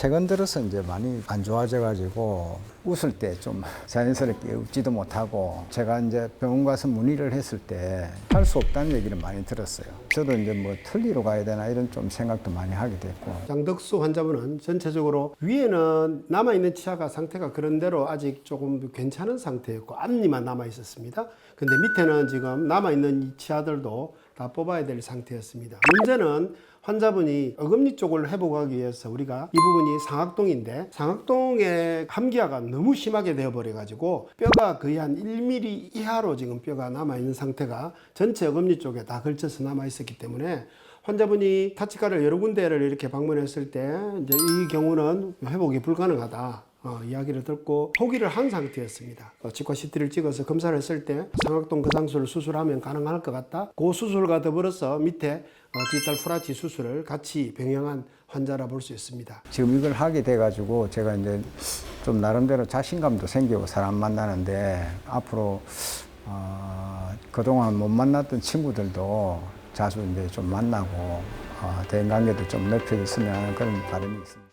최근 들어서 이제 많이 안 좋아져가지고 웃을 때 좀 자연스럽게 웃지도 못하고 제가 이제 병원 가서 문의를 했을 때 할 수 없다는 얘기를 많이 들었어요. 저도 이제 뭐 틀리로 가야 되나 이런 좀 생각도 많이 하게 됐고 장덕수 환자분은 전체적으로 위에는 남아있는 치아가 상태가 그런 대로 아직 조금 괜찮은 상태였고 앞니만 남아 있었습니다. 근데 밑에는 지금 남아있는 이 치아들도 다 뽑아야 될 상태였습니다. 문제는 환자분이 어금니 쪽을 회복하기 위해서 우리가 이 부분이 상악동인데 상악동의 함기화가 너무 심하게 되어버려 가지고 뼈가 거의 한 1mm 이하로 지금 뼈가 남아있는 상태가 전체 어금니 쪽에 다 걸쳐서 남아 있었기 때문에 환자분이 타치카를 여러 군데를 이렇게 방문했을 때 이제 이 경우는 회복이 불가능하다. 어, 이야기를 듣고 포기를 한 상태였습니다. 어, 치과 CT를 찍어서 검사를 했을 때 상악동 거상술을 수술하면 가능할 것 같다. 그 수술과 더불어서 밑에 어, 디지털 프라치 수술을 같이 병행한 환자라 볼 수 있습니다. 지금 이걸 하게 돼가지고 제가 이제 좀 나름대로 자신감도 생기고 사람 만나는데 앞으로 어, 그동안 못 만났던 친구들도 자주 이제 좀 만나고 어, 대인 관계도 좀 넓혀졌으면 그런 바람이 있습니다.